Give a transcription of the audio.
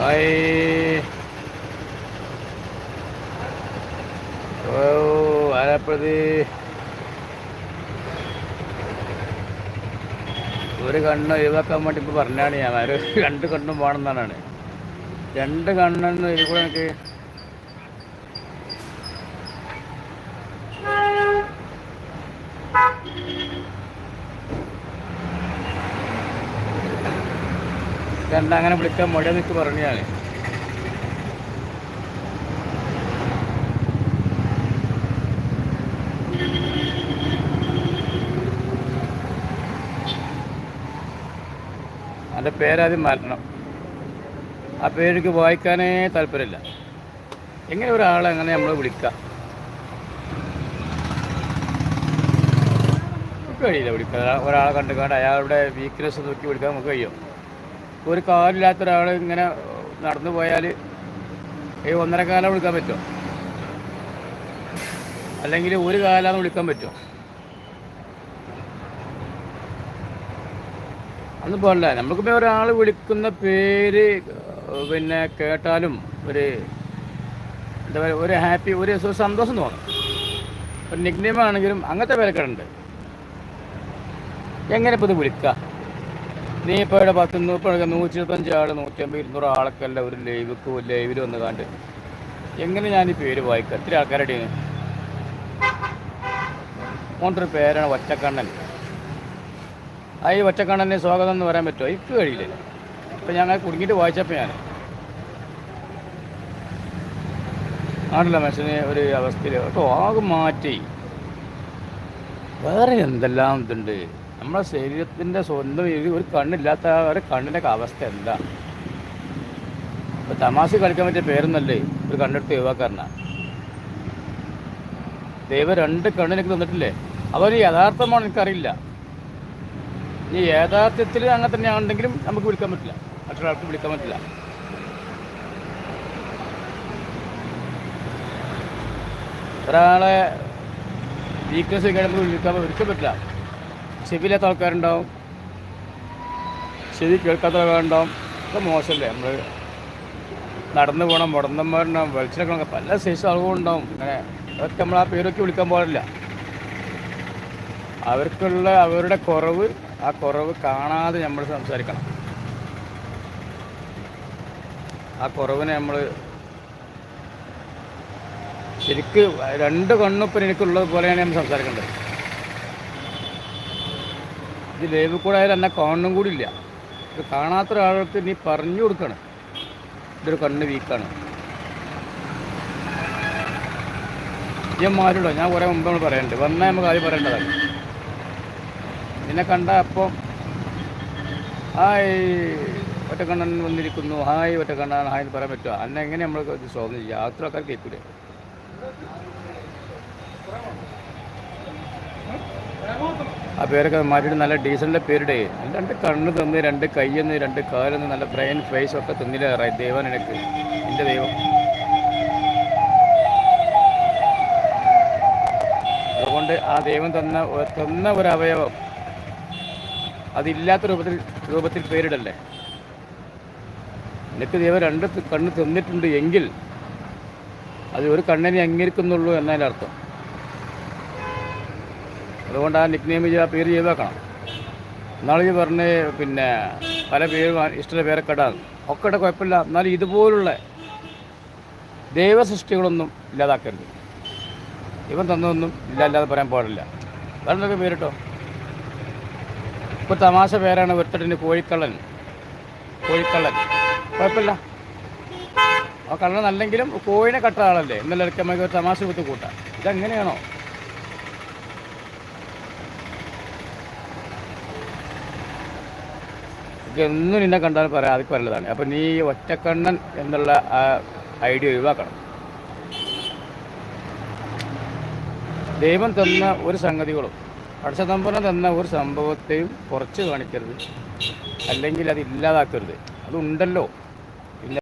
Hi ഓ ആലപ്പുഴത് ഒരു കണ്ണ് ഒഴിവാക്കാൻ വേണ്ടി ഇപ്പോൾ പറഞ്ഞാണ് ഞാൻ. ഒരു രണ്ട് കണ്ണും വേണമെന്നാണ് രണ്ട് കണ്ണെന്ന് ഇതിൽ കൂടെ എനിക്ക് അങ്ങനെ വിളിക്കാൻ മടിയെന്ന് എനിക്ക് പറഞ്ഞു ഞാൻ എന്റെ പേരാദ്യം മാറ്റണം ആ പേർക്ക് വായിക്കാനേ താല്പര്യമില്ല. എങ്ങനെ ഒരാളെ അങ്ങനെ നമ്മൾ വിളിക്കാം? കഴിയില്ല വിളിക്കാൻ. ഒരാളെ കണ്ടു കണ്ട് അയാളുടെ വീക്ക്നെസ് നോക്കി വിളിക്കാൻ നമുക്ക് കഴിയും. ഒരു കാലില്ലാത്ത ഒരാൾ ഇങ്ങനെ നടന്നു പോയാൽ ഈ ഒന്നര കാലം വിളിക്കാൻ പറ്റുമോ? അല്ലെങ്കിൽ ഒരു കാലം വിളിക്കാൻ പറ്റുമോ? അന്ന് പോകണ്ട നമുക്കിപ്പോൾ ഒരാൾ വിളിക്കുന്ന പേര് പിന്നെ കേട്ടാലും ഒരു എന്താ പറയുക ഒരു ഹാപ്പി ഒരു സന്തോഷം തോന്നും. ഒരു നിഗ്നിയമാണെങ്കിലും അങ്ങനത്തെ പേരൊക്കെ ഉണ്ട്. എങ്ങനെ ഇപ്പോൾ ഇത് വിളിക്കുക നീ ഇപ്പോൾ ഇവിടെ പത്ത് നൂ- ഇപ്പോൾ നൂറ്റി ഇരുപത്തഞ്ച് ആൾ നൂറ്റമ്പത് ഇരുന്നൂറ് ആളൊക്കെ അല്ല ഒരു ലൈവിക്ക് ലൈവിൽ വന്ന് കണ്ട് എങ്ങനെ ഞാൻ ഈ പേര് വായിക്കുക എത്ര ആൾക്കാരുടെ. ഓണ്ടൊരു പേരാണ് ഒറ്റക്കണ്ണൻ ആ ഈ ഒറ്റക്കണ്ണനെ സ്വാഗതം എന്ന് പറയാൻ പറ്റുമോ? എനിക്ക് കഴിയില്ല. ഇപ്പം ഞങ്ങൾ കുടുങ്ങിയിട്ട് വായിച്ചപ്പോൾ ഞാൻ. ആണല്ലോ മനുഷ്യന് ഒരു അവസ്ഥയിൽ കേട്ടോ ആകെ മാറ്റി. വേറെ എന്തെല്ലാം ഇതുണ്ട്? നമ്മുടെ ശരീരത്തിന്റെ സ്വന്തം രീതി ഒരു കണ്ണില്ലാത്ത ഒരു കണ്ണിന്റെ അവസ്ഥ എന്താ? ഇപ്പം തമാശ കളിക്കാൻ പറ്റിയ പേരൊന്നല്ലേ? ഒരു കണ്ണെടുത്ത് യുവാക്കാരനാണ് ദൈവം രണ്ട് കണ്ണിനൊക്കെ തന്നിട്ടില്ലേ? അവർ യഥാർത്ഥമാണ് എനിക്കറിയില്ല. ഇനി യഥാർത്ഥത്തിൽ അങ്ങനെ തന്നെയാണെങ്കിലും നമുക്ക് വിളിക്കാൻ പറ്റില്ല. മറ്റൊരാൾക്ക് വിളിക്കാൻ പറ്റില്ല. ഒരാളെ വീക്ക്നെസ് കഴിയുമ്പോൾ വിളിക്കാൻ വിളിക്കാൻ പറ്റില്ല. ചെവിയില്ലാത്ത ആൾക്കാരുണ്ടാവും. ചെവി കേൾക്കാത്ത ആൾക്കാരുണ്ടാവും. ഒക്കെ മോശമല്ലേ? നമ്മൾ നടന്നു പോകണം മുടന്തന്മാരുണ്ടാവും വെളിച്ചിലൊക്കെ പല സൈസ് ആളുകളുണ്ടാവും അങ്ങനെ അതൊക്കെ നമ്മൾ ആ പേരൊക്കെ വിളിക്കാൻ പാടില്ല. അവർക്കുള്ള അവരുടെ കുറവ് ആ കുറവ് കാണാതെ നമ്മൾ സംസാരിക്കണം. ആ കുറവിനെ നമ്മൾ ശരിക്ക് രണ്ട് കണ്ണുപ്പൻ എനിക്കുള്ളത് പോലെയാണ് ഞാൻ സംസാരിക്കേണ്ടത്. ഇത് ലൈവ് കൂടെ ആയാലും എന്നെ കാണണം കൂടി ഇല്ല ഇത് കാണാത്ത ഒരാൾക്ക് നീ പറഞ്ഞു കൊടുക്കണം. ഇതൊരു കണ്ണ് വീക്കാണ്. ഞാൻ മാറിടോ ഞാൻ കുറേ മുമ്പ് നമ്മൾ പറയണ്ട്. വന്നാൽ നമുക്ക് ആദ്യം പറയേണ്ടതാണ്. നിന്നെ കണ്ട അപ്പം ഹായ് ഒറ്റക്കണ്ണൻ വന്നിരിക്കുന്നു. ഹായ് ഒറ്റക്കണ്ണൻ ഹായ് എന്ന് പറയാൻ പറ്റുമോ അന്നെങ്ങനെ നമ്മൾ ഇത് സ്വാഗതം ചെയ്യുക അത്ര ആൾക്കാർ കേൾക്കൂലേ? ആ പേരൊക്കെ മാറ്റിയിട്ട് നല്ല ഡീസലിന്റെ പേരുടെ. രണ്ട് കണ്ണ് തന്ന് രണ്ട് കയ്യെന്ന് രണ്ട് കാലെന്ന് നല്ല ബ്രെയിൻ ഫേസ് ഒക്കെ തന്നില്ല ദൈവം എനിക്ക്. എന്റെ ദൈവം. അതുകൊണ്ട് ആ ദൈവം തന്ന തന്ന ഒരു അവയവം അതില്ലാത്ത രൂപത്തിൽ രൂപത്തിൽ പേരിടല്ലേ. എനിക്ക് ദൈവം രണ്ട് കണ്ണ് തന്നിട്ടുണ്ട് എങ്കിൽ അത് ഒരു കണ്ണിനെ അംഗീകരിക്കുന്നുള്ളൂ എന്നതിന്റെ അർത്ഥം. അതുകൊണ്ട് ആ നിക് നെയിം ആ പേര് ചെയ്ത് വെക്കണം. എന്നാൽ ഈ പറഞ്ഞ് പിന്നെ പല പേര് ഇഷ്ടം പേരൊക്കെ ഇടാം ഒക്കെ ഇട കുഴപ്പമില്ല. എന്നാലും ഇതുപോലുള്ള ദൈവ സൃഷ്ടികളൊന്നും ഇല്ലാതാക്കരുത്. ഇവൻ തന്നതൊന്നും ഇല്ല ഇല്ലാതെ പറയാൻ പാടില്ല. വേറെന്തൊക്കെ പേരിട്ടോ? ഇപ്പോൾ തമാശ പേരാണ് വെട്ടടിന് കോഴിക്കള്ളൻ. കോഴിക്കള്ളൻ. കുഴപ്പമില്ല. ആ കള്ളൻ അല്ലെങ്കിലും കോഴിനെ കട്ട ആളല്ലേ. ഇന്നലെ ഇടയ്ക്ക് നമുക്ക് തമാശ കുത്ത് കൂട്ടാം ഇതെങ്ങനെയാണോ? ഇതൊന്നും നിന്നെ കണ്ടാൽ പറയാം അതൊക്കെ വല്ലതാണ് അപ്പം നീ ഒറ്റക്കണ്ണൻ എന്നുള്ള ആ ഐഡിയ ഒഴിവാക്കണം. ദൈവം തന്ന ഒരു സംഗതികളും പടച്ചതമ്പനം തന്ന ഒരു സംഭവത്തെയും കുറച്ച് കാണിക്കരുത്. അല്ലെങ്കിൽ അത് ഇല്ലാതാക്കരുത്. അതുണ്ടല്ലോ